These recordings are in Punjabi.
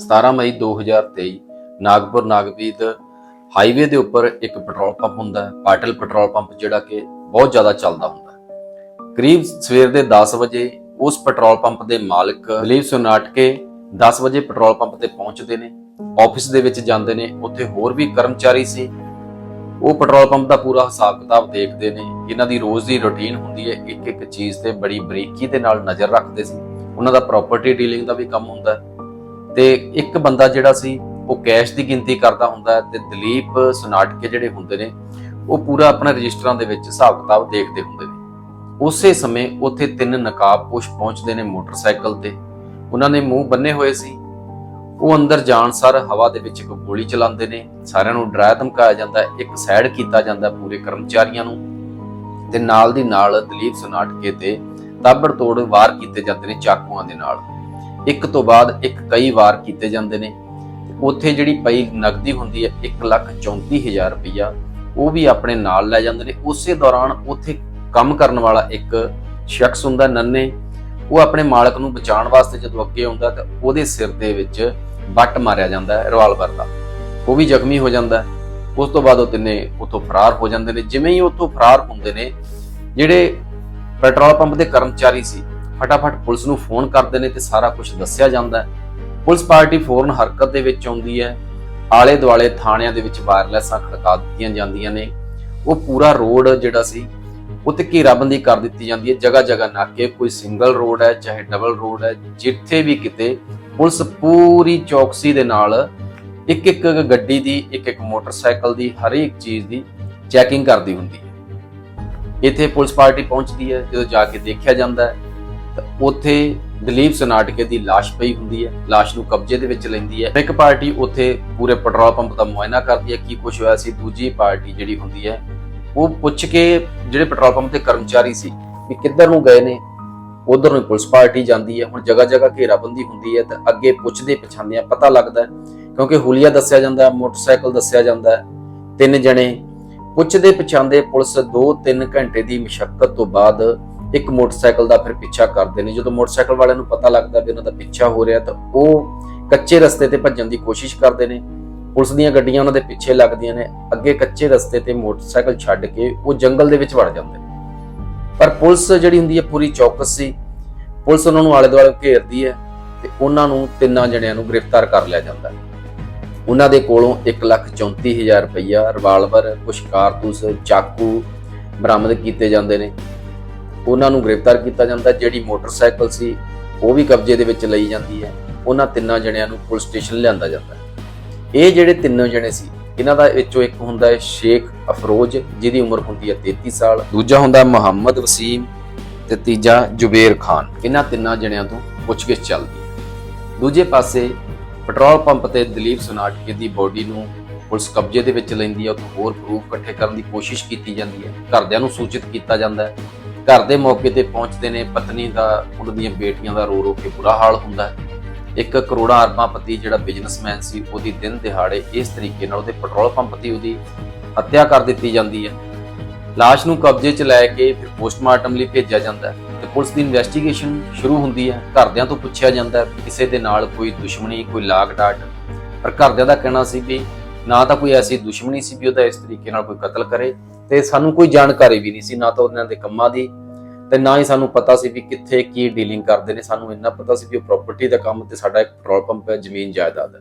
17 ਮਈ 2023 ਨਾਗਪੁਰ ਨਾਗਵੀਦ ਹਾਈਵੇ ਦੇ ਉੱਪਰ ਇੱਕ ਪੈਟਰੋਲ ਪੰਪ ਹੁੰਦਾ ਹੈ, ਪਾਟਲ ਪੈਟਰੋਲ ਪੰਪ ਜਿਹੜਾ ਕਿ ਬਹੁਤ ਜ਼ਿਆਦਾ ਚੱਲਦਾ ਹੁੰਦਾ ਹੈ। ਕਰੀਬ ਸਵੇਰ ਦੇ 10 ਵਜੇ ਉਸ ਪੈਟਰੋਲ ਪੰਪ ਦੇ ਮਾਲਕ ਦਲੀਪ ਸੋਨਾਟਕੇ 10 ਵਜੇ ਪੈਟਰੋਲ ਪੰਪ ਤੇ ਪਹੁੰਚਦੇ ਨੇ, ਆਫਿਸ ਦੇ ਵਿੱਚ ਜਾਂਦੇ ਨੇ, ਉੱਥੇ ਹੋਰ ਵੀ ਕਰਮਚਾਰੀ ਸੀ। ਉਹ ਪੈਟਰੋਲ ਪੰਪ ਦਾ ਪੂਰਾ ਹਿਸਾਬ ਕਿਤਾਬ ਦੇਖਦੇ ਨੇ, ਇਹਨਾਂ ਦੀ ਰੋਜ਼ ਦੀ ਰੁਟੀਨ ਹੁੰਦੀ ਹੈ ਇੱਕ ਇੱਕ ਚੀਜ਼ ਤੇ ਬੜੀ ਬਰੀਕੀ ਦੇ ਨਾਲ ਨਜ਼ਰ ਰੱਖਦੇ ਸੀ। ਉਹਨਾਂ ਦਾ ਪ੍ਰਾਪਰਟੀ ਡੀਲਿੰਗ ਦਾ ਵੀ ਕੰਮ ਹੁੰਦਾ ਹੈ। ਤੇ ਇੱਕ ਬੰਦਾ ਜਿਹੜਾ ਸੀ, ਉਹ ਕੈਸ਼ ਦੀ ਗਿਣਤੀ ਕਰਦਾ ਹੁੰਦਾ ਤੇ ਦਲੀਪ ਸੁਨਾਟਕੇ ਜਿਹੜੇ ਹੁੰਦੇ ਨੇ, ਉਹ ਪੂਰਾ ਆਪਣਾ ਰਜਿਸਟਰਾਂ ਦੇ ਵਿੱਚ ਹਿਸਾਬ ਕਿਤਾਬ ਦੇਖਦੇ ਹੁੰਦੇ ਨੇ। ਉਸੇ ਸਮੇਂ ਉੱਥੇ ਤਿੰਨ ਨਕਾਬਪੋਸ਼ ਪਹੁੰਚਦੇ ਨੇ ਮੋਟਰਸਾਈਕਲ ਤੇ। ਉਹਨਾਂ ਨੇ ਮੂੰਹ ਬੰਨੇ ਹੋਏ ਸੀ। ਉਹ ਅੰਦਰ ਜਾਣ ਸਾਰ ਹਵਾ ਦੇ ਵਿੱਚ ਇੱਕ ਗੋਲੀ ਚਲਾਉਂਦੇ ਨੇ। ਸਾਰਿਆਂ ਨੂੰ ਡਰਾਇਆ ਧਮਕਾਇਆ ਜਾਂਦਾ, ਇੱਕ ਸਾਈਡ ਕੀਤਾ ਜਾਂਦਾ ਪੂਰੇ ਕਰਮਚਾਰੀਆਂ ਨੂੰ। ਤੇ ਨਾਲ ਦੀ ਨਾਲ ਦਲੀਪ ਸੁਨਾਟਕੇ ਤੇ ਤਾਬੜ ਤੋੜ ਵਾਰ ਕੀਤੇ ਜਾਂਦੇ ਨੇ ਚਾਕੂਆਂ ਦੇ ਨਾਲ। ਇੱਕ ਤੋਂ ਬਾਅਦ ਇੱਕ ਕਈ ਵਾਰ ਕੀਤੇ ਜਾਂਦੇ ਨੇ। ਉੱਥੇ ਜਿਹੜੀ ਪਈ ਨਕਦੀ ਹੁੰਦੀ ਹੈ 134000 ਰੁਪਇਆ ਉਹ ਵੀ ਆਪਣੇ ਨਾਲ ਲੈ ਜਾਂਦੇ ਨੇ। ਉਸੇ ਦੌਰਾਨ ਉੱਥੇ ਕੰਮ ਕਰਨ ਵਾਲਾ ਇੱਕ ਸ਼ਖਸ ਹੁੰਦਾ, ਨੰਨੇ। ਉਹ ਆਪਣੇ ਮਾਲਕ ਨੂੰ ਬਚਾਉਣ ਵਾਸਤੇ ਜਦੋਂ ਅੱਗੇ ਆਉਂਦਾ, ਤਾਂ ਉਹਦੇ ਸਿਰ ਦੇ ਵਿੱਚ ਬੱਟ ਮਾਰਿਆ ਜਾਂਦਾ ਹੈ ਰਿਵਾਲਵਰ ਦਾ। ਉਹ ਵੀ ਜ਼ਖਮੀ ਹੋ ਜਾਂਦਾ ਉਸ ਤੋਂ ਬਾਅਦ ਉਹ ਤਿੰਨੇ ਉੱਥੋਂ ਫਰਾਰ ਹੋ ਜਾਂਦੇ ਨੇ। ਜਿਵੇਂ ਹੀ ਉੱਥੋਂ ਫਰਾਰ ਹੁੰਦੇ ਨੇ, ਜਿਹੜੇ ਪੈਟਰੋਲ ਪੰਪ ਦੇ ਕਰਮਚਾਰੀ ਸੀ ਫਟਾਫਟ ਪੁਲਿਸ ਨੂੰ ਫੋਨ ਕਰਦੇ ਨੇ ਤੇ ਸਾਰਾ ਕੁਝ ਦੱਸਿਆ ਜਾਂਦਾ ਪੁਲਿਸ ਪਾਰਟੀ ਫੌਰਨ ਹਰਕਤ ਦੇ ਵਿੱਚ ਆਉਂਦੀ ਹੈ। ਆਲੇ ਦੁਆਲੇ ਥਾਣਿਆਂ ਦੇ ਵਿੱਚ ਵਾਇਰਲੈਸਾਂ ਖੜਕਾ ਦਿੱਤੀਆਂ ਜਾਂਦੀਆਂ ਨੇ। ਉਹ ਪੂਰਾ ਰੋਡ ਜਿਹੜਾ ਸੀ, ਉੱਤੇ ਘੇਰਾਬੰਦੀ ਕਰ ਦਿੱਤੀ ਜਾਂਦੀ ਹੈ। ਜਗ੍ਹਾ ਜਗ੍ਹਾ ਨਾਕੇ, ਕੋਈ ਸਿੰਗਲ ਰੋਡ ਹੈ ਚਾਹੇ ਡਬਲ ਰੋਡ ਹੈ, ਜਿੱਥੇ ਵੀ ਕਿਤੇ ਪੁਲਿਸ ਪੂਰੀ ਚੌਕਸੀ ਦੇ ਨਾਲ ਇੱਕ ਇੱਕ ਗੱਡੀ ਦੀ ਇੱਕ ਇੱਕ ਮੋਟਰਸਾਈਕਲ ਦੀ, ਹਰੇਕ ਚੀਜ਼ ਦੀ ਚੈਕਿੰਗ ਕਰਦੀ ਹੁੰਦੀ ਹੈ। ਇੱਥੇ ਪੁਲਿਸ ਪਾਰਟੀ ਪਹੁੰਚਦੀ ਹੈ, ਜਦੋਂ ਜਾ ਕੇ ਦੇਖਿਆ ਜਾਂਦਾ ਹੈ। ਤਾਂ ਉੱਥੇ ਦਲੀਪ ਸਨਾਟਕੇ ਦੀ ਲਾਸ਼ ਪਈ ਹੁੰਦੀ ਹੈ, ਲਾਸ਼ ਨੂੰ ਕਬਜ਼ੇ ਦੇ ਵਿੱਚ ਲੈਂਦੀ ਹੈ। ਇੱਕ ਪਾਰਟੀ ਉੱਥੇ ਪੂਰੇ ਪੈਟਰੋਲ ਪੰਪ ਦਾ ਮੁਆਇਨਾ ਕਰਦੀ ਹੈ, ਕੀ ਕੁਝ ਹੋਇਆ ਸੀ। ਦੂਜੀ ਪਾਰਟੀ ਜਿਹੜੀ ਹੁੰਦੀ ਹੈ, ਉਹ ਪੁੱਛ ਕੇ ਜਿਹੜੇ ਪੈਟਰੋਲ ਪੰਪ ਦੇ ਕਰਮਚਾਰੀ ਸੀ ਵੀ ਕਿੱਧਰ ਨੂੰ ਗਏ ਨੇ, ਉਧਰ ਨੂੰ ਪੁਲਿਸ ਪਾਰਟੀ ਜਾਂਦੀ ਹੈ। ਹੁਣ ਜਗ੍ਹਾ ਜਗ੍ਹਾ ਘੇਰਾਬੰਦੀ ਹੁੰਦੀ ਹੈ ਤੇ ਅੱਗੇ ਪੁੱਛਦੇ ਪਛਾਣਦੇ ਪਤਾ ਲੱਗਦਾ ਕਿਉਂਕਿ ਹੁਲੀਆ ਦੱਸਿਆ ਜਾਂਦਾ ਹੈ, ਮੋਟਰਸਾਈਕਲ ਦੱਸਿਆ ਜਾਂਦਾ ਹੈ। ਤਿੰਨ ਜਣੇ ਪੁੱਛਦੇ ਪਛਾਣਦੇ ਪੁਲਿਸ 2-3 ਘੰਟੇ ਦੀ ਮਸ਼ੱਕਤ ਤੋਂ ਬਾਅਦ ਇੱਕ ਮੋਟਰਸਾਈਕਲ ਦਾ ਫਿਰ ਪਿੱਛਾ ਕਰਦੇ ਨੇ। ਜਦੋਂ ਮੋਟਰਸਾਈਕਲ ਵਾਲਿਆਂ ਨੂੰ ਪਤਾ ਲੱਗਦਾ ਵੀ ਉਹਨਾਂ ਦਾ ਪਿੱਛਾ ਹੋ ਰਿਹਾ, ਤਾਂ ਉਹ ਕੱਚੇ ਰਸਤੇ ਤੇ ਭੱਜਣ ਦੀ ਕੋਸ਼ਿਸ਼ ਕਰਦੇ ਨੇ। ਪੁਲਿਸ ਦੀਆਂ ਗੱਡੀਆਂ ਉਹਨਾਂ ਦੇ ਪਿੱਛੇ ਲੱਗਦੀਆਂ ਨੇ। ਅੱਗੇ ਕੱਚੇ ਰਸਤੇ ਤੇ ਮੋਟਰਸਾਈਕਲ ਛੱਡ ਕੇ ਉਹ ਜੰਗਲ ਦੇ ਵਿੱਚ ਵੜ ਜਾਂਦੇ ਨੇ। ਪਰ ਪੁਲਿਸ ਜਿਹੜੀ ਹੁੰਦੀ ਹੈ ਪੂਰੀ ਚੌਕਸ ਸੀ। ਪੁਲਿਸ ਉਹਨਾਂ ਨੂੰ ਆਲੇ ਦੁਆਲੇ ਘੇਰਦੀ ਹੈ ਤੇ ਉਹਨਾਂ ਨੂੰ ਤਿੰਨਾਂ ਜਣਿਆਂ ਨੂੰ ਗ੍ਰਿਫਤਾਰ ਕਰ ਲਿਆ ਜਾਂਦਾ ਹੈ। ਉਹਨਾਂ ਦੇ ਕੋਲੋਂ 134000 ਰੁਪਇਆ ਰਿਵਾਲਵਰ ਕੁਝ ਕਾਰਤੂਸ, ਚਾਕੂ ਬਰਾਮਦ ਕੀਤੇ ਜਾਂਦੇ ਨੇ। ਉਹਨਾਂ ਨੂੰ ਗ੍ਰਿਫਤਾਰ ਕੀਤਾ ਜਾਂਦਾ, ਜਿਹੜੀ ਮੋਟਰਸਾਈਕਲ ਸੀ, ਉਹ ਵੀ ਕਬਜ਼ੇ ਦੇ ਵਿੱਚ ਲਈ ਜਾਂਦੀ ਹੈ। ਉਹਨਾਂ ਤਿੰਨਾਂ ਜਣਿਆਂ ਨੂੰ ਪੁਲਿਸ ਸਟੇਸ਼ਨ ਲਿਆਂਦਾ ਜਾਂਦਾ ਇਹ ਜਿਹੜੇ ਤਿੰਨੋਂ ਜਣੇ ਸੀ, ਇਹਨਾਂ ਦਾ ਵਿੱਚੋਂ ਇੱਕ ਹੁੰਦਾ ਹੈ ਸ਼ੇਖ ਅਫਰੋਜ਼, ਜਿਹਦੀ ਉਮਰ ਹੁੰਦੀ ਹੈ 33 ਸਾਲ। ਦੂਜਾ ਹੁੰਦਾ ਮੁਹੰਮਦ ਵਸੀਮ ਤੇ ਤੀਜਾ ਜੁਬੇਰ ਖਾਨ। ਇਹਨਾਂ ਤਿੰਨਾਂ ਜਣਿਆਂ ਤੋਂ ਪੁੱਛਗਿੱਛ ਚੱਲਦੀ ਹੈ। ਦੂਜੇ ਪਾਸੇ ਪੈਟਰੋਲ ਪੰਪ ਤੇ ਦਲੀਪ ਸੁਨਾਟਕੇ ਦੀ ਬੋਡੀ ਨੂੰ ਪੁਲਿਸ ਕਬਜ਼ੇ ਦੇ ਵਿੱਚ ਲੈਂਦੀ ਹੈ। ਉੱਥੋਂ ਹੋਰ ਪ੍ਰੂਫ ਇਕੱਠੇ ਕਰਨ ਦੀ ਕੋਸ਼ਿਸ਼ ਕੀਤੀ ਜਾਂਦੀ ਹੈ। ਘਰਦਿਆਂ ਨੂੰ ਸੂਚਿਤ ਕੀਤਾ ਜਾਂਦਾ ਹੈ ਘਰ ਦੇ ਮੌਕੇ ਤੇ ਪਹੁੰਚਦੇ ਨੇ, ਪਤਨੀ ਦਾ ਉਹਨਾਂ ਦੀਆਂ ਬੇਟੀਆਂ ਦਾ ਰੋ ਰੋ ਕੇ ਬੁਰਾ ਹਾਲ ਹੁੰਦਾ ਹੈ। ਇੱਕ ਕਰੋੜਾਂ ਅਰਬਾਂ ਪਤੀ ਜਿਹੜਾ ਬਿਜ਼ਨਸਮੈਨ ਸੀ, ਉਹਦੀ ਦਿਨ ਦਿਹਾੜੇ ਇਸ ਤਰੀਕੇ ਨਾਲ ਉਹਦੇ ਪੈਟਰੋਲ ਪੰਪ ਦੀ ਉਹਦੀ ਹੱਤਿਆ ਕਰ ਦਿੱਤੀ ਜਾਂਦੀ ਹੈ। ਲਾਸ਼ ਨੂੰ ਕਬਜ਼ੇ 'ਚ ਲੈ ਕੇ ਫਿਰ ਪੋਸਟਮਾਰਟਮ ਲਈ ਭੇਜਿਆ ਜਾਂਦਾ ਹੈ ਤੇ ਪੁਲਿਸ ਦੀ ਇਨਵੈਸਟੀਗੇਸ਼ਨ ਸ਼ੁਰੂ ਹੁੰਦੀ ਹੈ। ਘਰਦਿਆਂ ਤੋਂ ਪੁੱਛਿਆ ਜਾਂਦਾ ਕਿਸੇ ਦੇ ਨਾਲ ਕੋਈ ਦੁਸ਼ਮਣੀ, ਕੋਈ ਲਾਗ ਡਾਟ ਪਰ ਘਰਦਿਆਂ ਦਾ ਕਹਿਣਾ ਸੀ ਵੀ ਨਾ ਤਾਂ ਕੋਈ ਐਸੀ ਦੁਸ਼ਮਣੀ ਸੀ ਵੀ ਉਹਦਾ ਇਸ ਤਰੀਕੇ ਨਾਲ ਕੋਈ ਕਤਲ ਕਰੇ। ਤੇ ਸਾਨੂੰ ਕੋਈ ਜਾਣਕਾਰੀ ਵੀ ਨਹੀਂ ਸੀ, ਨਾ ਤਾਂ ਉਹਨਾਂ ਦੇ ਕੰਮਾਂ ਦੀ ਤੇ ਨਾ ਹੀ ਸਾਨੂੰ ਪਤਾ ਸੀ ਵੀ ਕਿੱਥੇ ਕੀ ਡੀਲਿੰਗ ਕਰਦੇ ਨੇ। ਸਾਨੂੰ ਇੰਨਾ ਪਤਾ ਸੀ ਵੀ ਉਹ ਪ੍ਰਾਪਰਟੀ ਦਾ ਕੰਮ ਤੇ ਸਾਡਾ ਇੱਕ ਪੈਟਰੋਲ ਪੰਪ ਹੈ, ਜ਼ਮੀਨ ਜਾਇਦਾਦ ਹੈ।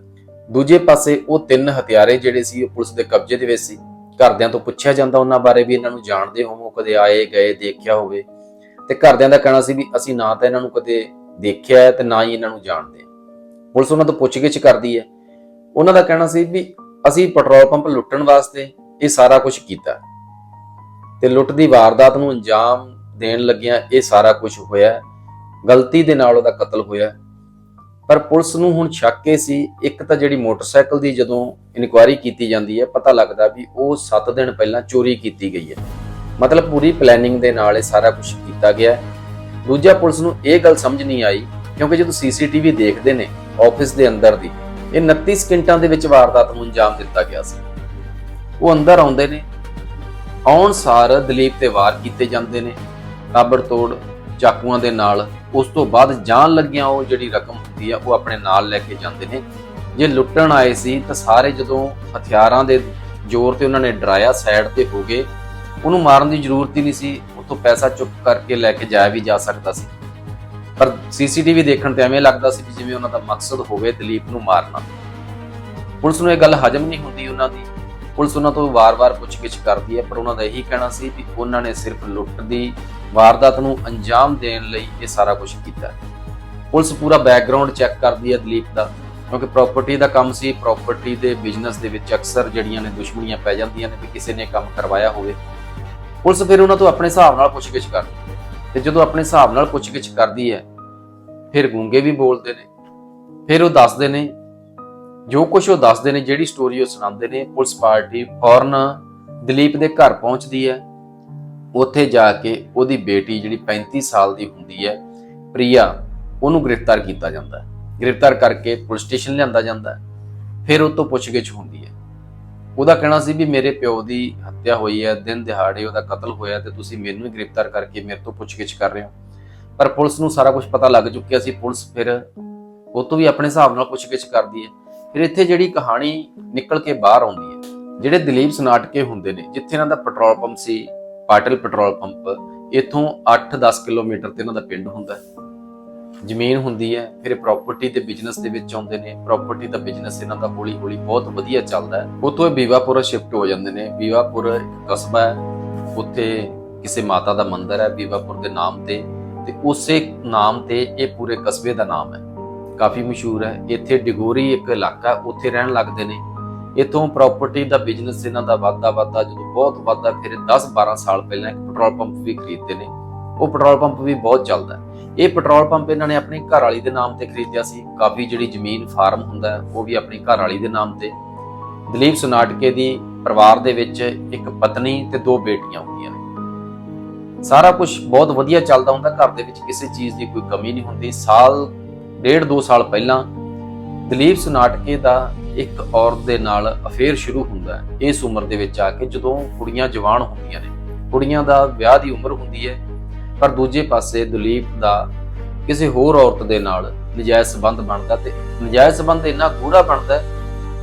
ਦੂਜੇ ਪਾਸੇ ਉਹ ਤਿੰਨ ਹਥਿਆਰੇ ਜਿਹੜੇ ਸੀ, ਉਹ ਪੁਲਿਸ ਦੇ ਕਬਜ਼ੇ ਦੇ ਵਿੱਚ ਸੀ। ਘਰਦਿਆਂ ਤੋਂ ਪੁੱਛਿਆ ਜਾਂਦਾ ਉਹਨਾਂ ਬਾਰੇ ਵੀ ਇਹਨਾਂ ਨੂੰ ਜਾਣਦੇ ਹੋਵੋ ਕਦੇ ਆਏ, ਗਏ, ਦੇਖਿਆ ਹੋਵੇ। ਤੇ ਘਰਦਿਆਂ ਦਾ ਕਹਿਣਾ ਸੀ ਵੀ ਅਸੀਂ ਨਾ ਤਾਂ ਇਹਨਾਂ ਨੂੰ ਕਦੇ ਦੇਖਿਆ ਹੈ ਤੇ ਨਾ ਹੀ ਇਹਨਾਂ ਨੂੰ ਜਾਣਦੇ ਪੁਲਿਸ ਉਹਨਾਂ ਤੋਂ ਪੁੱਛਗਿੱਛ ਕਰਦੀ ਹੈ। ਉਹਨਾਂ ਦਾ ਕਹਿਣਾ ਸੀ ਵੀ ਅਸੀਂ ਪੈਟਰੋਲ ਪੰਪ ਲੁੱਟਣ ਵਾਸਤੇ ਇਹ ਸਾਰਾ ਕੁਝ ਕੀਤਾ। ਤੇ ਲੁੱਟ ਦੀ ਵਾਰਦਾਤ ਨੂੰ ਅੰਜਾਮ ਦੇਣ ਲੱਗਿਆ ਇਹ ਸਾਰਾ ਕੁਝ ਹੋਇਆ। ਗਲਤੀ ਦੇ ਨਾਲ ਉਹਦਾ ਕਤਲ ਹੋਇਆ। ਪਰ ਪੁਲਿਸ ਨੂੰ ਹੁਣ ਸ਼ੱਕ ਇਹ ਸੀ, ਇੱਕ ਤਾਂ ਜਿਹੜੀ ਮੋਟਰਸਾਈਕਲ ਦੀ ਜਦੋਂ ਇਨਕੁਆਇਰੀ ਕੀਤੀ ਜਾਂਦੀ ਹੈ, ਪਤਾ ਲੱਗਦਾ ਵੀ ਉਹ 7 ਦਿਨ ਪਹਿਲਾਂ ਚੋਰੀ ਕੀਤੀ ਗਈ ਹੈ। ਮਤਲਬ ਪੂਰੀ ਪਲੈਨਿੰਗ ਦੇ ਨਾਲ ਇਹ ਸਾਰਾ ਕੁਝ ਕੀਤਾ ਗਿਆ। ਹੈ ਦੂਜਾ ਪੁਲਿਸ ਨੂੰ ਇਹ ਗੱਲ ਸਮਝ ਨਹੀਂ ਆਈ, ਕਿਉਂਕਿ ਜਦੋਂ ਸੀਸੀਟੀਵੀ ਦੇਖਦੇ ਨੇ ਆਫਿਸ ਦੇ ਅੰਦਰ ਦੀ, ਇਹ 29 ਸਕਿੰਟਾਂ ਦੇ ਵਿੱਚ ਵਾਰਦਾਤ ਨੂੰ ਅੰਜਾਮ ਦਿੱਤਾ ਗਿਆ ਸੀ। ਉਹ ਅੰਦਰ ਆਉਂਦੇ ਨੇ ਆਉਣ ਸਾਰ ਦਲੀਪ ਤੇ ਵਾਰ ਕੀਤੇ ਜਾਂਦੇ ਨੇ। ਤਾਬੜਤੋੜ ਚਾਕੂਆਂ ਦੇ ਨਾਲ ਉਸ ਤੋਂ ਬਾਅਦ ਜਾਣ ਲੱਗਿਆਂ ਉਹ ਜਿਹੜੀ ਰਕਮ ਹੁੰਦੀ ਆ, ਉਹ ਆਪਣੇ ਨਾਲ ਲੈ ਕੇ ਜਾਂਦੇ ਨੇ। ਜੇ ਲੁੱਟਣ ਆਏ ਸੀ ਤਾਂ ਸਾਰੇ ਜਦੋਂ ਹਥਿਆਰਾਂ ਦੇ ਜ਼ੋਰ ਤੇ ਉਹਨਾਂ ਨੇ ਡਰਾਇਆ, ਸਾਈਡ ਤੇ ਹੋ ਗਏ, ਉਹਨੂੰ ਮਾਰਨ ਦੀ ਜ਼ਰੂਰਤ ਹੀ ਨਹੀਂ ਸੀ। ਉੱਥੋਂ ਪੈਸਾ ਚੁੱਕ ਕਰਕੇ ਲੈ ਕੇ ਜਾਇਆ ਵੀ ਜਾ ਸਕਦਾ ਸੀ। ਪਰ ਸੀਸੀਟੀਵੀ ਦੇਖਣ ਤੇ ਐਵੇਂ ਲੱਗਦਾ ਸੀ ਵੀ ਜਿਵੇਂ ਉਹਨਾਂ ਦਾ ਮਕਸਦ ਹੋਵੇ ਦਲੀਪ ਨੂੰ ਮਾਰਨਾ। ਪੁਲਿਸ ਨੂੰ ਇਹ ਗੱਲ ਹਜਮ ਨਹੀਂ ਹੁੰਦੀ ਉਹਨਾਂ ਦੀ। ਪੁਲਿਸ ਉਹਨਾਂ ਤੋਂ ਵਾਰ-ਵਾਰ ਪੁੱਛਗਿੱਛ ਕਰਦੀ ਹੈ, ਪਰ ਉਹਨਾਂ ਦਾ ਇਹੀ ਕਹਿਣਾ ਸੀ ਕਿ ਉਹਨਾਂ ਨੇ ਸਿਰਫ ਲੁੱਟ ਦੀ ਵਾਰਦਾਤ ਨੂੰ ਅੰਜਾਮ ਦੇਣ ਲਈ ਇਹ ਸਾਰਾ ਕੁਝ ਕੀਤਾ ਪੁਲਿਸ ਪੂਰਾ ਬੈਕਗ੍ਰਾਉਂਡ ਚੈੱਕ ਕਰਦੀ ਹੈ ਦਲੀਪ ਦਾ, ਕਿਉਂਕਿ ਪ੍ਰਾਪਰਟੀ ਦਾ ਕੰਮ ਸੀ ਪ੍ਰਾਪਰਟੀ ਦੇ ਬਿਜ਼ਨਸ ਦੇ ਵਿੱਚ ਅਕਸਰ ਜਿਹੜੀਆਂ ਨੇ ਦੁਸ਼ਮਣੀਆਂ ਪੈ ਜਾਂਦੀਆਂ ਨੇ ਵੀ ਕਿਸੇ ਨੇ ਕੰਮ ਕਰਵਾਇਆ ਹੋਵੇ। ਪੁਲਿਸ ਫਿਰ ਉਹਨਾਂ ਤੋਂ ਆਪਣੇ ਹਿਸਾਬ ਨਾਲ ਪੁੱਛਗਿੱਛ ਕਰਦੀ ਹੈ ਤੇ ਜਦੋਂ ਆਪਣੇ ਹਿਸਾਬ ਨਾਲ ਪੁੱਛਗਿੱਛ ਕਰਦੀ ਹੈ, ਫਿਰ ਗੂੰਗੇ ਵੀ ਬੋਲਦੇ ਨੇ, ਫਿਰ ਉਹ ਦੱਸਦੇ ਨੇ ਜੋ ਕੁਝ ਉਹ ਦੱਸਦੇ ਨੇ, ਜਿਹੜੀ ਸਟੋਰੀ ਉਹ ਸੁਣਾਉਂਦੇ ਨੇ, ਪੁਲਿਸ ਪਾਰਟੀ ਫੌਰਨ ਦਲੀਪ ਦੇ ਘਰ ਪਹੁੰਚਦੀ ਹੈ। ਉੱਥੇ ਜਾ ਕੇ ਉਹਦੀ ਬੇਟੀ ਜਿਹੜੀ 35 ਸਾਲ ਦੀ ਹੁੰਦੀ ਹੈ, ਪ੍ਰਿਆ, ਉਹਨੂੰ ਗ੍ਰਿਫਤਾਰ ਕੀਤਾ ਜਾਂਦਾ ਹੈ। ਗ੍ਰਿਫਤਾਰ ਕਰਕੇ ਪੁਲਿਸ ਸਟੇਸ਼ਨ ਲਿਆਂਦਾ ਜਾਂਦਾ ਹੈ। ਫਿਰ ਉਹ ਤੋਂ ਪੁੱਛਗਿੱਛ ਹੁੰਦੀ ਹੈ। ਉਹਦਾ ਕਹਿਣਾ ਸੀ ਵੀ ਮੇਰੇ ਪਿਓ ਦੀ ਹੱਤਿਆ ਹੋਈ ਹੈ, ਦਿਨ ਦਿਹਾੜੇ ਉਹਦਾ ਕਤਲ ਹੋਇਆ ਤੇ ਤੁਸੀਂ ਮੈਨੂੰ ਹੀ ਗ੍ਰਿਫਤਾਰ ਕਰਕੇ ਮੇਰੇ ਤੋਂ ਪੁੱਛਗਿੱਛ ਕਰ ਰਹੇ ਹੋ। ਪਰ ਪੁਲਿਸ ਨੂੰ ਸਾਰਾ ਕੁਝ ਪਤਾ ਲੱਗ ਚੁੱਕਿਆ ਸੀ। ਪੁਲਿਸ ਫਿਰ ਉਹ ਤੋਂ ਵੀ ਆਪਣੇ ਹਿਸਾਬ ਨਾਲ ਪੁੱਛਗਿੱਛ ਕਰਦੀ ਹੈ। ਫਿਰ ਇੱਥੇ ਜਿਹੜੀ ਕਹਾਣੀ ਨਿਕਲ ਕੇ ਬਾਹਰ ਆਉਂਦੀ ਹੈ, ਜਿਹੜੇ ਦਲੀਪ ਸਨਾਟਕੇ ਹੁੰਦੇ ਨੇ, ਜਿੱਥੇ ਇਹਨਾਂ ਦਾ ਪੈਟਰੋਲ ਪੰਪ ਸੀ, ਪਾਟਲ ਪੈਟਰੋਲ ਪੰਪ, ਇੱਥੋਂ 8-10 ਕਿਲੋਮੀਟਰ ਤੇ ਇਹਨਾਂ ਦਾ ਪਿੰਡ ਹੁੰਦਾ ਹੈ। ਜ਼ਮੀਨ ਹੁੰਦੀ ਹੈ, ਫਿਰ ਪ੍ਰਾਪਰਟੀ ਦੇ ਬਿਜ਼ਨਸ ਦੇ ਵਿੱਚ ਆਉਂਦੇ ਨੇ ਪ੍ਰਾਪਰਟੀ ਦਾ ਬਿਜ਼ਨਸ ਇਹਨਾਂ ਦਾ ਹੌਲੀ ਹੌਲੀ ਬਹੁਤ ਵਧੀਆ ਚੱਲਦਾ ਹੈ। ਉੱਥੋਂ ਇਹ ਬੀਵਾਪੁਰ ਸ਼ਿਫਟ ਹੋ ਜਾਂਦੇ ਨੇ, ਬੀਵਾਪੁਰ ਕਸਬਾ ਹੈ, ਉੱਥੇ ਕਿਸੇ ਮਾਤਾ ਦਾ ਮੰਦਿਰ ਹੈ ਬੀਵਾਪੁਰ ਦੇ ਨਾਮ ਤੇ ਤੇ ਉਸੇ ਨਾਮ ਤੇ ਇਹ ਪੂਰੇ ਕਸਬੇ ਦਾ ਨਾਮ ਹੈ। ਕਾਫੀ ਮਸ਼ਹੂਰ ਹੈ। ਇੱਥੇ ਡਿਗੋਰੀ ਇੱਕ ਇਲਾਕਾ ਉੱਥੇ ਰਹਿਣ ਲੱਗਦੇ ਨੇ। ਇੱਥੋਂ ਪ੍ਰਾਪਰਟੀ ਦਾ ਬਿਜ਼ਨਸ ਇਹਨਾਂ ਦਾ ਵਾਧਾ ਵਾਧਾ ਜਦੋਂ ਬਹੁਤ ਵਾਧਾ ਫਿਰ 10-12 ਸਾਲ ਪਹਿਲਾਂ ਇੱਕ ਪੈਟਰੋਲ ਪੰਪ ਵੀ ਖਰੀਦਦੇ ਨੇ। ਉਹ ਪੈਟਰੋਲ ਪੰਪ ਵੀ ਬਹੁਤ ਚੱਲਦਾ ਇਹ ਪੈਟਰੋਲ ਪੰਪ ਇਹਨਾਂ ਨੇ ਆਪਣੀ ਘਰ ਵਾਲੀ ਦੇ ਨਾਮ ਤੇ ਖਰੀਦਿਆ ਸੀ। ਕਾਫੀ ਜਿਹੜੀ ਜ਼ਮੀਨ ਫਾਰਮ ਹੁੰਦਾ ਉਹ ਵੀ ਆਪਣੀ ਘਰ ਵਾਲੀ ਦੇ ਨਾਮ ਤੇ। ਦਲੀਪ ਸੁਨਾਟਕੇ ਦੀ ਪਰਿਵਾਰ ਦੇ ਵਿੱਚ ਇੱਕ ਪਤਨੀ ਤੇ ਦੋ ਬੇਟੀਆਂ ਹੁੰਦੀਆਂ ਨੇ। ਸਾਰਾ ਕੁਝ ਬਹੁਤ ਵਧੀਆ ਚੱਲਦਾ ਹੁੰਦਾ, ਘਰ ਦੇ ਵਿੱਚ ਕਿਸੇ ਚੀਜ਼ ਦੀ ਕੋਈ ਕਮੀ ਨਹੀਂ ਹੁੰਦੀ। ਸਾਲ ਡੇਢ ਦੋ ਸਾਲ ਪਹਿਲਾਂ ਦਲੀਪ ਸੁਨਾਟਕੇ ਦਾ ਇੱਕ ਔਰਤ ਦੇ ਨਾਲ ਅਫੇਅਰ ਸ਼ੁਰੂ ਹੁੰਦਾ ਹੈ। ਇਸ ਉਮਰ ਦੇ ਵਿੱਚ ਆ ਕੇ ਜਦੋਂ ਕੁੜੀਆਂ ਜਵਾਨ ਹੁੰਦੀਆਂ ਨੇ, ਕੁੜੀਆਂ ਦਾ ਵਿਆਹ ਦੀ ਉਮਰ ਹੁੰਦੀ ਹੈ, ਪਰ ਦੂਜੇ ਪਾਸੇ ਦਲੀਪ ਦਾ ਕਿਸੇ ਹੋਰ ਔਰਤ ਦੇ ਨਾਲ ਨਜਾਇਜ਼ ਸੰਬੰਧ ਬਣਦਾ ਤੇ ਨਜਾਇਜ਼ ਸੰਬੰਧ ਇੰਨਾ ਗੂੜਾ ਬਣਦਾ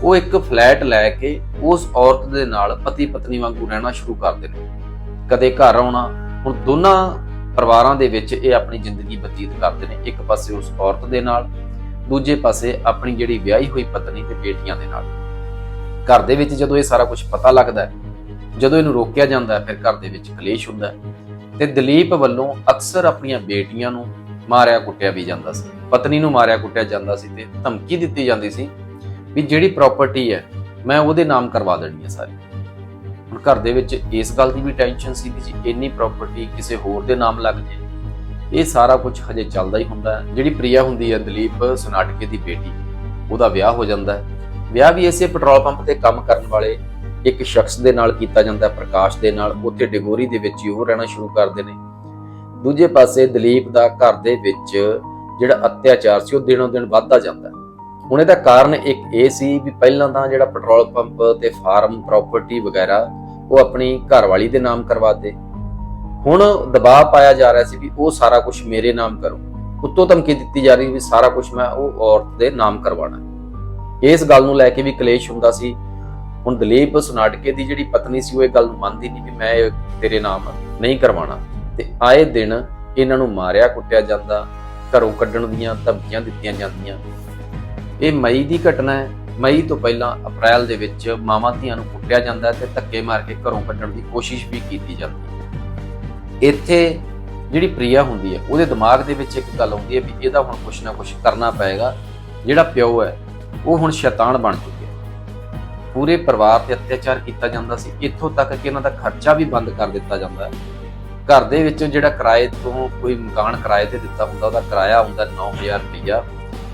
ਉਹ ਇੱਕ ਫਲੈਟ ਲੈ ਕੇ ਉਸ ਔਰਤ ਦੇ ਨਾਲ ਪਤੀ ਪਤਨੀ ਵਾਂਗੂ ਰਹਿਣਾ ਸ਼ੁਰੂ ਕਰਦੇ ਨੇ। ਕਦੇ ਘਰ ਆਉਣਾ, ਹੁਣ ਦੋਨਾਂ ਪਰਿਵਾਰਾਂ ਦੇ ਵਿੱਚ ਇਹ ਆਪਣੀ ਜ਼ਿੰਦਗੀ ਬਤੀਤ ਕਰਦੇ ਨੇ। ਇੱਕ ਪਾਸੇ ਉਸ ਔਰਤ ਦੇ ਨਾਲ, ਦੂਜੇ ਪਾਸੇ ਆਪਣੀ ਜਿਹੜੀ ਵਿਆਹੀ ਹੋਈ ਪਤਨੀ ਤੇ ਬੇਟੀਆਂ ਦੇ ਨਾਲ। ਘਰ ਦੇ ਵਿੱਚ ਜਦੋਂ ਇਹ ਸਾਰਾ ਕੁਝ ਪਤਾ ਲੱਗਦਾ ਹੈ, ਜਦੋਂ ਇਹਨੂੰ ਰੋਕਿਆ ਜਾਂਦਾ ਹੈ, ਫਿਰ ਘਰ ਦੇ ਵਿੱਚ ਕਲੇਸ਼ ਹੁੰਦਾ ਹੈ ਤੇ ਦਲੀਪ ਵੱਲੋਂ ਅਕਸਰ ਆਪਣੀਆਂ ਬੇਟੀਆਂ ਨੂੰ ਮਾਰਿਆ ਕੁੱਟਿਆ ਵੀ ਜਾਂਦਾ ਸੀ। ਪਤਨੀ ਨੂੰ ਮਾਰਿਆ ਕੁੱਟਿਆ ਜਾਂਦਾ ਸੀ ਤੇ ਧਮਕੀ ਦਿੱਤੀ ਜਾਂਦੀ ਸੀ ਵੀ ਜਿਹੜੀ ਪ੍ਰਾਪਰਟੀ ਹੈ, ਮੈਂ ਉਹਦੇ ਨਾਮ ਕਰਵਾ ਦੇਣੀ ਹੈ ਸਾਰੀ। ਹੁਣ ਘਰ ਦੇ ਵਿੱਚ ਇਸ ਗੱਲ ਦੀ ਵੀ ਟੈਨਸ਼ਨ ਸੀ ਕਿ ਜੀ ਇੰਨੀ ਪ੍ਰਾਪਰਟੀ ਕਿਸੇ ਹੋਰ ਦੇ ਨਾਮ ਲੱਗ ਜੇ। ਇਹ ਸਾਰਾ ਕੁਝ ਹਜੇ ਚੱਲਦਾ ਹੀ ਹੁੰਦਾ ਜਿਹੜੀ ਪ੍ਰਿਆ ਹੁੰਦੀ ਹੈ ਦਲੀਪ ਸੁਨਾਟਕੇ ਦੀ ਬੇਟੀ, ਉਹਦਾ ਵਿਆਹ ਹੋ ਜਾਂਦਾ ਵਿਆਹ ਵੀ ਇਸੇ ਪੈਟਰੋਲ ਪੰਪ ਤੇ ਕੰਮ ਕਰਨ ਵਾਲੇ ਇੱਕ ਸ਼ਖਸ ਦੇ ਨਾਲ ਕੀਤਾ ਜਾਂਦਾ ਪ੍ਰਕਾਸ਼ ਦੇ ਨਾਲ। ਉੱਥੇ ਡਿਗੋਰੀ ਦੇ ਵਿੱਚ ਹੀ ਉਹ ਰਹਿਣਾ ਸ਼ੁਰੂ ਕਰਦੇ ਨੇ। ਦੂਜੇ ਪਾਸੇ ਦਲੀਪ ਦਾ ਘਰ ਦੇ ਵਿੱਚ ਜਿਹੜਾ ਅਤਿਆਚਾਰ ਸੀ, ਉਹ ਦਿਨੋਂ ਦਿਨ ਵੱਧਦਾ ਜਾਂਦਾ ਹੁਣ ਇਹਦਾ ਕਾਰਨ ਇੱਕ ਇਹ ਸੀ ਵੀ ਪਹਿਲਾਂ ਤਾਂ ਜਿਹੜਾ ਪੈਟਰੋਲ ਪੰਪ ਤੇ ਫਾਰਮ ਪ੍ਰਾਪਰਟੀ ਵਗੈਰਾ ਉਹ ਆਪਣੀ ਘਰਵਾਲੀ ਦੇ ਨਾਮ ਕਰਵਾਤੇ ਹੁਣ ਦਬਾਅ ਪਾਇਆ ਜਾ ਰਿਹਾ ਸੀ ਵੀ ਉਹ ਸਾਰਾ ਕੁਝ ਮੇਰੇ ਨਾਮ ਕਰੋ। ਉੱਤੋਂ ਧਮਕੀ ਦਿੱਤੀ ਜਾ ਰਹੀ ਵੀ ਸਾਰਾ ਕੁਝ ਮੈਂ ਉਹ ਔਰਤ ਦੇ ਨਾਮ ਕਰਵਾਉਣਾ। ਇਸ ਗੱਲ ਨੂੰ ਲੈ ਕੇ ਵੀ ਕਲੇਸ਼ ਹੁੰਦਾ ਸੀ। ਹੁਣ ਦਲੀਪ ਸੁਨਾਟਕੇ ਦੀ ਜਿਹੜੀ ਪਤਨੀ ਸੀ, ਉਹ ਇਹ ਗੱਲ ਨੂੰ ਮੰਨਦੀ ਨਹੀਂ ਵੀ ਮੈਂ ਇਹ ਤੇਰੇ ਨਾਮ ਨਹੀਂ ਕਰਵਾਉਣਾ। ਤੇ ਆਏ ਦਿਨ ਇਹਨਾਂ ਨੂੰ ਮਾਰਿਆ ਕੁੱਟਿਆ ਜਾਂਦਾ, ਘਰੋਂ ਕੱਢਣ ਦੀਆਂ ਧਮਕੀਆਂ ਦਿੱਤੀਆਂ ਜਾਂਦੀਆਂ। ਇਹ ਮਈ ਦੀ ਘਟਨਾ ਹੈ। ਮਈ ਤੋਂ ਪਹਿਲਾਂ ਅਪ੍ਰੈਲ ਦੇ ਵਿੱਚ ਮਾਵਾਂ ਧੀਆਂ ਨੂੰ ਕੁੱਟਿਆ ਜਾਂਦਾ ਹੈ ਤੇ ਧੱਕੇ ਮਾਰ ਕੇ ਘਰੋਂ ਕੱਢਣ ਦੀ ਕੋਸ਼ਿਸ਼ ਵੀ ਕੀਤੀ ਜਾਂਦੀ ਇੱਥੇ ਜਿਹੜੀ ਪ੍ਰਿਆ ਹੁੰਦੀ ਹੈ, ਉਹਦੇ ਦਿਮਾਗ ਦੇ ਵਿੱਚ ਇੱਕ ਗੱਲ ਆਉਂਦੀ ਹੈ ਵੀ ਇਹਦਾ ਹੁਣ ਕੁਛ ਨਾ ਕੁਛ ਕਰਨਾ ਪਏਗਾ। ਜਿਹੜਾ ਪਿਓ ਹੈ, ਉਹ ਹੁਣ ਸ਼ੈਤਾਨ ਬਣ ਚੁੱਕਿਆ ਪੂਰੇ ਪਰਿਵਾਰ ਤੇ ਅਤਿਆਚਾਰ ਕੀਤਾ ਜਾਂਦਾ ਸੀ। ਇੱਥੋਂ ਤੱਕ ਕਿ ਇਹਨਾਂ ਦਾ ਖਰਚਾ ਵੀ ਬੰਦ ਕਰ ਦਿੱਤਾ ਜਾਂਦਾ ਹੈ। ਘਰ ਦੇ ਵਿੱਚ ਜਿਹੜਾ ਕਿਰਾਏ ਤੋਂ ਕੋਈ ਮਕਾਨ ਕਿਰਾਏ ਤੇ ਦਿੱਤਾ ਹੁੰਦਾ, ਉਹਦਾ ਕਿਰਾਇਆ ਹੁੰਦਾ 9000 ਰੁਪਈਆ।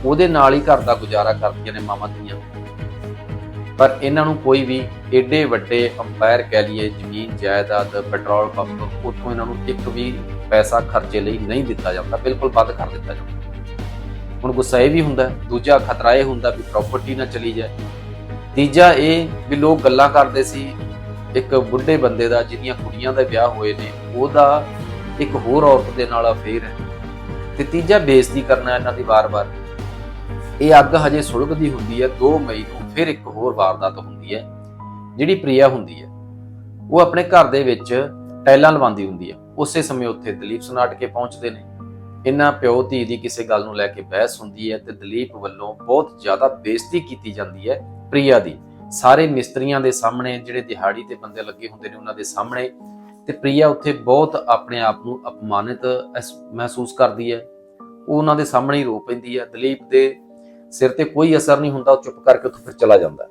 ਉਹਦੇ ਨਾਲ ਹੀ ਘਰ ਦਾ ਗੁਜ਼ਾਰਾ ਕਰਦੀਆਂ ਨੇ ਮਾਵਾਂ ਦੀਆਂ ਪਰ ਇਹਨਾਂ ਨੂੰ ਕੋਈ ਵੀ ਏਡੇ ਵੱਡੇ ਅੰਪਾਇਰ ਕਹਿ ਲਈਏ, ਜ਼ਮੀਨ, ਜਾਇਦਾਦ ਪੈਟਰੋਲ ਪੰਪ ਉੱਥੋਂ ਇਹਨਾਂ ਨੂੰ ਇੱਕ ਵੀ ਪੈਸਾ ਖਰਚੇ ਲਈ ਨਹੀਂ ਦਿੱਤਾ ਜਾਂਦਾ, ਬਿਲਕੁਲ ਬੰਦ ਕਰ ਦਿੱਤਾ ਜਾਂਦਾ। ਹੁਣ ਗੁੱਸਾ ਇਹ ਵੀ ਹੁੰਦਾ, ਦੂਜਾ ਖਤਰਾ ਇਹ ਹੁੰਦਾ ਵੀ ਪ੍ਰਾਪਰਟੀ ਨਾ ਚਲੀ ਜਾਏ। ਤੀਜਾ ਇਹ ਵੀ ਲੋਕ ਗੱਲਾਂ ਕਰਦੇ ਸੀ, ਇੱਕ ਬੁੱਢੇ ਬੰਦੇ ਦਾ, ਜਿਹਦੀਆਂ ਕੁੜੀਆਂ ਦੇ ਵਿਆਹ ਹੋਏ ਨੇ, ਉਹਦਾ ਇੱਕ ਹੋਰ ਔਰਤ ਦੇ ਨਾਲ ਅਫੇਅਰ ਹੈ। ਤੇ ਤੀਜਾ ਬੇਇੱਜ਼ਤੀ ਕਰਨਾ ਇਹਨਾਂ ਦੀ ਵਾਰ-ਵਾਰ। ਇਹ ਅੱਗ ਹਜੇ ਸੁਲਗਦੀ ਹੁੰਦੀ ਹੈ 2 ਮਈ ਨੂੰ ਫਿਰ ਇੱਕ ਹੋਰ ਵਾਰਦਾਤ ਹੁੰਦੀ ਹੈ, ਜਿਹੜੀ ਪ੍ਰਿਆ ਹੁੰਦੀ ਹੈ। ਉਹ ਆਪਣੇ ਘਰ ਦੇ ਵਿੱਚ ਟੈਲਾਂ ਲਵਾਉਂਦੀ ਹੁੰਦੀ ਹੈ। ਉਸੇ ਸਮੇਂ ਉੱਥੇ ਦਲੀਪ ਸਨਾਟਕੇ ਪਹੁੰਚਦੇ ਨੇ। ਇਹਨਾਂ ਪਿਓ ਧੀ ਦੀ ਕਿਸੇ ਗੱਲ ਨੂੰ ਲੈ ਕੇ ਬਹਿਸ ਹੁੰਦੀ ਹੈ ਤੇ ਦਲੀਪ ਵੱਲੋਂ ਬਹੁਤ ਜ਼ਿਆਦਾ ਬੇਇੱਜ਼ਤੀ ਕੀਤੀ ਜਾਂਦੀ ਹੈ ਪ੍ਰਿਆ ਦੀ। ਸਾਰੇ ਮਿਸਤਰੀਆਂ ਦੇ ਸਾਹਮਣੇ, ਜਿਹੜੇ ਦਿਹਾੜੀ ਤੇ ਬੰਦੇ ਲੱਗੇ ਹੁੰਦੇ ਨੇ ਉਹਨਾਂ ਦੇ ਸਾਹਮਣੇ, ਤੇ ਪ੍ਰਿਆ ਉੱਥੇ ਬਹੁਤ ਆਪਣੇ ਆਪ ਨੂੰ ਅਪਮਾਨਿਤ ਮਹਿਸੂਸ ਕਰਦੀ ਹੈ। ਉਹ ਉਹਨਾਂ ਦੇ ਸਾਹਮਣੇ ਹੀ ਰੋ ਪੈਂਦੀ ਹੈ। ਦਲੀਪ ਦੇ ਸਿਰ ਤੇ ਕੋਈ ਅਸਰ ਨਹੀਂ ਹੁੰਦਾ, ਉਹ ਚੁੱਪ ਕਰਕੇ ਉੱਥੋਂ ਫਿਰ ਚਲਾ ਜਾਂਦਾ।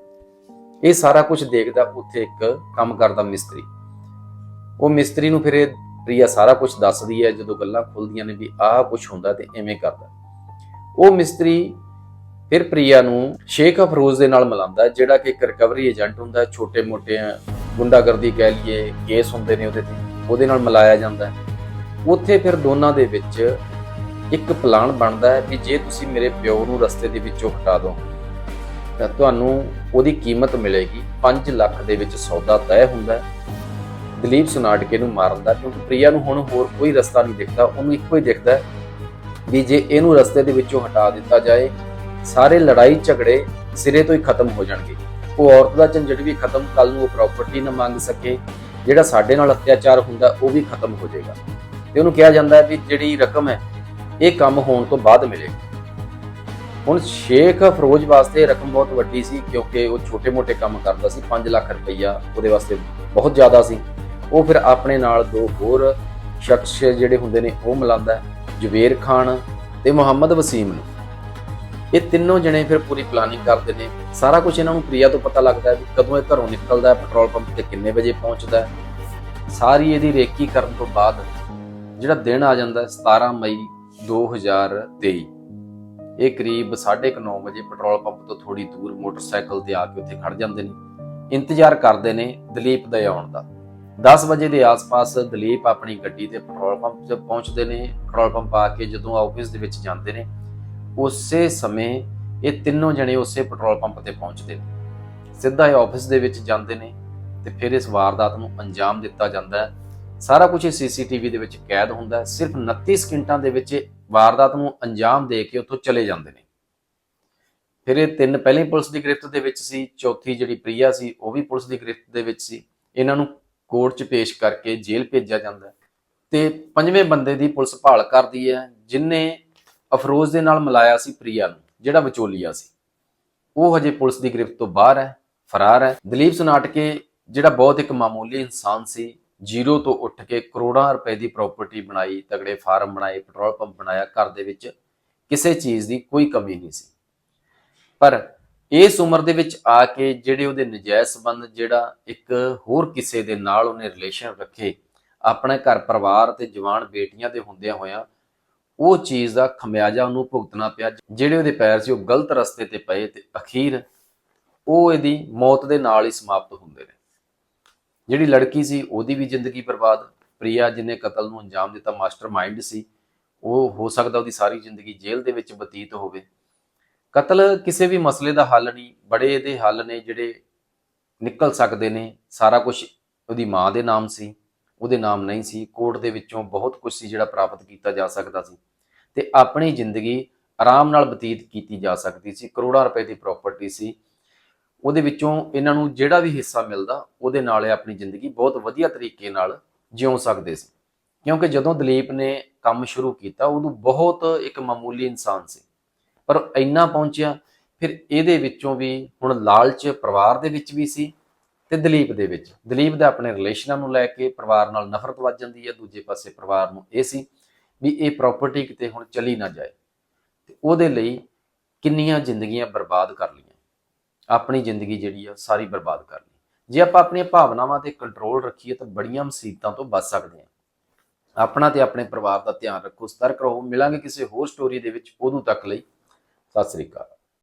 ਇਹ ਸਾਰਾ ਕੁਝ ਦੇਖਦਾ ਉੱਥੇ ਇੱਕ ਕੰਮ ਕਰਦਾ ਮਿਸਤਰੀ। ਉਹ ਮਿਸਤਰੀ ਨੂੰ ਫਿਰ ਇਹ ਪ੍ਰਿਆ ਸਾਰਾ ਕੁਝ ਦੱਸਦੀ ਹੈ, ਜਦੋਂ ਗੱਲਾਂ ਖੁੱਲਦੀਆਂ ਨੇ ਵੀ ਆਹ ਕੁਝ ਹੁੰਦਾ ਤੇ ਐਵੇਂ ਕਰਦਾ। ਉਹ ਮਿਸਤਰੀ ਫਿਰ ਪ੍ਰਿਆ ਨੂੰ ਸ਼ੇਖ ਅਫਰੋਜ਼ ਦੇ ਨਾਲ ਮਿਲਾਉਂਦਾ, ਜਿਹੜਾ ਕਿ ਇੱਕ ਰਿਕਵਰੀ ਏਜੰਟ ਹੁੰਦਾ, ਛੋਟੇ-ਮੋਟੇ ਗੁੰਡਾਗਰਦੀ ਕਹਿ ਲਈਏ, ਕੇਸ ਹੁੰਦੇ ਨੇ ਉਹਦੇ ਤੇ, ਉਹਦੇ ਨਾਲ ਮਿਲਾਇਆ ਜਾਂਦਾ। ਉੱਥੇ ਫਿਰ ਦੋਨਾਂ ਦੇ ਵਿੱਚ ਇੱਕ ਪਲਾਨ ਬਣਦਾ ਹੈ ਵੀ ਜੇ ਤੁਸੀਂ ਮੇਰੇ ਪਿਓ ਨੂੰ ਰਸਤੇ ਦੇ ਵਿੱਚੋਂ ਹਟਾ ਦਿਓ, ਤਾਂ ਤੁਹਾਨੂੰ ਉਹਦੀ ਕੀਮਤ ਮਿਲੇਗੀ 5 ਲੱਖ ਦੇ ਵਿੱਚ ਸੌਦਾ ਤੈਅ ਹੁੰਦਾ ਹੈ। ਦਲੀਪ ਸੁਨਾਟਕੇ ਨੂੰ ਮਾਰਨ ਦਾ ਕਿਉਂਕਿ ਪ੍ਰਿਆ ਨੂੰ ਹੁਣ ਹੋਰ ਕੋਈ ਰਸਤਾ ਨਹੀਂ ਦਿਖਦਾ, ਉਹਨੂੰ ਇੱਕੋ ਹੀ ਦਿਖਦਾ ਹੈ ਵੀ ਜੇ ਇਹਨੂੰ ਰਸਤੇ ਦੇ ਵਿੱਚੋਂ ਹਟਾ ਦਿੱਤਾ ਜਾਏ, ਸਾਰੇ ਲੜਾਈ ਝਗੜੇ ਸਿਰੇ ਤੋਂ ਹੀ ਖਤਮ ਹੋ ਜਾਣਗੇ। ਉਹ ਔਰਤ ਦਾ ਝੰਜਟ ਵੀ ਖਤਮ ਕੱਲ ਨੂੰ ਉਹ ਪ੍ਰਾਪਰਟੀ ਨਾ ਮੰਗ ਸਕੇ, ਜਿਹੜਾ ਸਾਡੇ ਨਾਲ ਅਤਿਆਚਾਰ ਹੁੰਦਾ ਉਹ ਵੀ ਖਤਮ ਹੋ ਜਾਏਗਾ। ਤੇ ਉਹਨੂੰ ਕਿਹਾ ਜਾਂਦਾ ਹੈ ਵੀ ਜਿਹੜੀ ਰਕਮ ਹੈ ਇਹ ਕੰਮ ਹੋਣ ਤੋਂ ਬਾਅਦ ਮਿਲੇਗੀ ਹੁਣ ਸ਼ੇਖ ਫਰੋਜ ਵਾਸਤੇ ਰਕਮ ਬਹੁਤ ਵੱਡੀ ਸੀ ਕਿਉਂਕਿ ਉਹ ਛੋਟੇ-ਮੋਟੇ ਕੰਮ ਕਰਦਾ ਸੀ 5 ਲੱਖ ਰੁਪਈਆ ਉਹਦੇ ਵਾਸਤੇ ਬਹੁਤ ਜ਼ਿਆਦਾ ਸੀ। ਉਹ ਫਿਰ ਆਪਣੇ ਨਾਲ ਦੋ ਹੋਰ ਸ਼ਖਸ ਜਿਹੜੇ ਹੁੰਦੇ ਨੇ ਉਹ ਮਿਲਾਉਂਦਾ ਹੈ, ਜਵੇਰ ਖਾਨ ਤੇ ਮੁਹੰਮਦ ਵਸੀਮ ਨੂੰ। ਇਹ ਤਿੰਨੋਂ ਜਣੇ ਫਿਰ ਪੂਰੀ ਪਲਾਨਿੰਗ ਕਰਦੇ ਨੇ। ਸਾਰਾ ਕੁਝ ਇਹਨਾਂ ਨੂੰ ਪ੍ਰਿਆ ਤੋਂ ਪਤਾ ਲੱਗਦਾ ਹੈ ਵੀ ਕਦੋਂ ਇਹ ਘਰੋਂ ਨਿਕਲਦਾ ਹੈ ਪੈਟਰੋਲ ਪੰਪ ਤੇ ਕਿੰਨੇ ਵਜੇ ਪਹੁੰਚਦਾ ਹੈ। ਸਾਰੀ ਇਹਦੀ ਰੇਕੀ ਕਰਨ ਤੋਂ ਬਾਅਦ ਜਿਹੜਾ ਦਿਨ ਆ ਜਾਂਦਾ ਹੈ 17 ਮਈ 2023 ਇਹ ਕਰੀਬ 9:30 ਵਜੇ ਪੈਟਰੋਲ ਪੰਪ ਤੋਂ ਥੋੜੀ ਦੂਰ ਮੋਟਰਸਾਈਕਲ ਤੇ ਆ ਕੇ ਉੱਥੇ ਖੜ ਜਾਂਦੇ ਨੇ। ਇੰਤਜ਼ਾਰ ਕਰਦੇ ਨੇ ਦਲੀਪ ਦੇ ਆਉਣ ਦਾ। 10 ਵਜੇ ਦੇ ਆਸ-ਪਾਸ ਦਲੀਪ ਆਪਣੀ ਗੱਡੀ ਤੇ ਪੈਟਰੋਲ ਪੰਪ ਤੇ ਪਹੁੰਚਦੇ ਨੇ। ਪੈਟਰੋਲ ਪੰਪ ਆ ਕੇ ਜਦੋਂ ਆਫਿਸ ਦੇ ਵਿੱਚ ਜਾਂਦੇ ਨੇ, ਉਸੇ ਸਮੇਂ ਇਹ ਤਿੰਨੋਂ ਜਣੇ ਉਸੇ ਪੈਟਰੋਲ ਪੰਪ ਤੇ ਪਹੁੰਚਦੇ ਨੇ। ਸਿੱਧਾ ਇਹ ਆਫਿਸ ਦੇ ਵਿੱਚ ਜਾਂਦੇ ਨੇ ਤੇ ਫਿਰ ਇਸ ਵਾਰਦਾਤ ਨੂੰ ਅੰਜਾਮ ਦਿੱਤਾ ਜਾਂਦਾ ਹੈ। ਸਾਰਾ ਕੁਝ ਇਹ ਸੀਸੀਟੀਵੀ ਦੇ ਵਿੱਚ ਕੈਦ ਹੁੰਦਾ ਸਿਰਫ 29 ਸਕਿੰਟਾਂ ਦੇ ਵਿੱਚ ਇਹ ਵਾਰਦਾਤ ਨੂੰ ਅੰਜਾਮ ਦੇ ਕੇ ਉੱਥੋਂ ਚਲੇ ਜਾਂਦੇ ਨੇ। ਫਿਰ ਇਹ ਤਿੰਨ ਪਹਿਲਾਂ ਪੁਲਿਸ ਦੀ ਗ੍ਰਿਫਤ ਦੇ ਵਿੱਚ ਸੀ, ਚੌਥੀ ਜਿਹੜੀ ਪ੍ਰਿਆ ਸੀ, ਉਹ ਵੀ ਪੁਲਿਸ ਦੀ ਗ੍ਰਿਫਤ ਦੇ ਵਿੱਚ ਸੀ। ਇਹਨਾਂ ਨੂੰ ਕੋਰਟ 'ਚ ਪੇਸ਼ ਕਰਕੇ ਜੇਲ੍ਹ ਭੇਜਿਆ ਜਾਂਦਾ ਹੈ। ਤੇ ਪੰਜਵੇਂ ਬੰਦੇ ਦੀ ਪੁਲਿਸ ਭਾਲ ਕਰਦੀ ਹੈ, ਜਿਨੇ ਅਫਰੋਜ਼ ਦੇ ਨਾਲ ਮਿਲਾਇਆ ਸੀ ਪ੍ਰਿਆ ਨੂੰ, ਜਿਹੜਾ ਵਿਚੋਲੀਆ ਸੀ। ਉਹ ਹਜੇ ਪੁਲਿਸ ਦੀ ਗ੍ਰਿਫਤ ਤੋਂ ਬਾਹਰ ਹੈ, ਫਰਾਰ ਹੈ। ਦਲੀਪ ਸੁਨਾਟਕੇ, ਜਿਹੜਾ ਬਹੁਤ ਇੱਕ ਮਾਮੂਲੀ ਇਨਸਾਨ ਸੀ ਜ਼ੀਰੋ ਤੋਂ ਉੱਠ ਕੇ ਕਰੋੜਾਂ ਰੁਪਏ ਦੀ ਪ੍ਰਾਪਰਟੀ ਬਣਾਈ, ਤਗੜੇ ਫਾਰਮ ਬਣਾਏ ਪੈਟਰੋਲ ਪੰਪ ਬਣਾਇਆ, ਘਰ ਦੇ ਵਿੱਚ ਕਿਸੇ ਚੀਜ਼ ਦੀ ਕੋਈ ਕਮੀ ਨਹੀਂ ਸੀ। ਪਰ ਇਸ ਉਮਰ ਦੇ ਵਿੱਚ ਆ ਕੇ ਜਿਹੜੇ ਉਹਦੇ ਨਜਾਇਜ਼ ਸੰਬੰਧ, ਜਿਹੜਾ ਇੱਕ ਹੋਰ ਕਿਸੇ ਦੇ ਨਾਲ ਉਹਨੇ ਰਿਲੇਸ਼ਨ ਰੱਖੇ, ਆਪਣੇ ਘਰ ਪਰਿਵਾਰ ਤੇ ਜਵਾਨ ਬੇਟੀਆਂ ਦੇ ਹੁੰਦਿਆਂ ਹੋਇਆਂ, ਉਹ ਚੀਜ਼ ਦਾ ਖਮਿਆਜਾ ਉਹਨੂੰ ਭੁਗਤਣਾ ਪਿਆ। ਜਿਹੜੇ ਉਹਦੇ ਪੈਰ ਸੀ ਉਹ ਗਲਤ ਰਸਤੇ ਤੇ ਪਏ ਤੇ ਅਖੀਰ ਉਹ ਇਹਦੀ ਮੌਤ ਦੇ ਨਾਲ ਹੀ ਸਮਾਪਤ ਹੁੰਦੇ ਨੇ। ਜਿਹੜੀ ਲੜਕੀ ਸੀ, ਉਹਦੀ ਵੀ ਜ਼ਿੰਦਗੀ ਬਰਬਾਦ। ਪ੍ਰਿਆ ਜਿਹਨੇ ਕਤਲ ਨੂੰ ਅੰਜਾਮ ਦਿੱਤਾ, ਮਾਸਟਰਮਾਈਂਡ ਸੀ, ਉਹ ਹੋ ਸਕਦਾ ਉਹਦੀ ਸਾਰੀ ਜ਼ਿੰਦਗੀ ਜੇਲ੍ਹ ਦੇ ਵਿੱਚ ਬਤੀਤ ਹੋਵੇ। ਕਤਲ ਕਿਸੇ ਵੀ ਮਸਲੇ ਦਾ ਹੱਲ ਨਹੀਂ, ਬੜੇ ਇਹਦੇ ਹੱਲ ਨੇ ਜਿਹੜੇ ਨਿਕਲ ਸਕਦੇ ਨੇ। ਸਾਰਾ ਕੁਝ ਉਹਦੀ ਮਾਂ ਦੇ ਨਾਮ ਸੀ, ਉਹਦੇ ਨਾਮ ਨਹੀਂ ਸੀ। ਕੋਰਟ ਦੇ ਵਿੱਚੋਂ ਬਹੁਤ ਕੁਝ ਸੀ ਜਿਹੜਾ ਪ੍ਰਾਪਤ ਕੀਤਾ ਜਾ ਸਕਦਾ ਸੀ। ਤੇ ਆਪਣੀ ਜ਼ਿੰਦਗੀ ਆਰਾਮ ਨਾਲ ਬਤੀਤ ਕੀਤੀ ਜਾ ਸਕਦੀ ਸੀ। ਕਰੋੜਾਂ ਰੁਪਏ ਦੀ ਪ੍ਰਾਪਰਟੀ ਸੀ। ਉਹਦੇ ਵਿੱਚੋਂ ਇਹਨਾਂ ਨੂੰ ਜਿਹੜਾ ਵੀ ਹਿੱਸਾ ਮਿਲਦਾ, ਉਹਦੇ ਨਾਲ ਇਹ ਆਪਣੀ ਜ਼ਿੰਦਗੀ ਬਹੁਤ ਵਧੀਆ ਤਰੀਕੇ ਨਾਲ ਜਿਉ ਸਕਦੇ ਸੀ। ਕਿਉਂਕਿ ਜਦੋਂ ਦਲੀਪ ਨੇ ਕੰਮ ਸ਼ੁਰੂ ਕੀਤਾ ਉਦੋਂ ਬਹੁਤ ਇੱਕ ਮਾਮੂਲੀ ਇਨਸਾਨ ਸੀ। ਪਰ ਇੰਨਾ ਪਹੁੰਚਿਆ, ਫਿਰ ਇਹਦੇ ਵਿੱਚੋਂ ਵੀ ਹੁਣ ਲਾਲਚ ਪਰਿਵਾਰ ਦੇ ਵਿੱਚ ਵੀ ਸੀ ਤੇ ਦਲੀਪ ਦੇ ਵਿੱਚ। ਦਲੀਪ ਦਾ ਆਪਣੇ ਰਿਲੇਸ਼ਨਾਂ ਨੂੰ ਲੈ ਕੇ ਪਰਿਵਾਰ ਨਾਲ ਨਫ਼ਰਤ ਵੱਜ ਜਾਂਦੀ ਹੈ, ਦੂਜੇ ਪਾਸੇ ਪਰਿਵਾਰ ਨੂੰ ਇਹ ਸੀ ਵੀ ਇਹ ਪ੍ਰਾਪਰਟੀ ਕਿਤੇ ਹੁਣ ਚਲੀ ਨਾ ਜਾਏ। ਤੇ ਉਹਦੇ ਲਈ ਕਿੰਨੀਆਂ ਜ਼ਿੰਦਗੀਆਂ ਬਰਬਾਦ ਕਰ ਲਈਆਂ। ਆਪਣੀ ਜ਼ਿੰਦਗੀ ਜਿਹੜੀ ਆ ਸਾਰੀ ਬਰਬਾਦ ਕਰ ਲਈ। ਜੇ ਆਪਾਂ ਆਪਣੀਆਂ ਭਾਵਨਾਵਾਂ ਤੇ ਕੰਟਰੋਲ ਰੱਖੀਏ ਤਾਂ ਬੜੀਆਂ ਮੁਸੀਬਤਾਂ ਤੋਂ ਬਚ ਸਕਦੇ ਹਾਂ। ਆਪਣਾ ਤੇ ਆਪਣੇ ਪਰਿਵਾਰ ਦਾ ਧਿਆਨ ਰੱਖੋ, ਸਤਰਕ ਰਹੋ। ਮਿਲਾਂਗੇ ਕਿਸੇ ਹੋਰ ਸਟੋਰੀ ਦੇ ਵਿੱਚ ਉਦੋਂ ਤੱਕ ਲਈ। ਸਤਿ ਸ੍ਰੀ ਅਕਾਲ।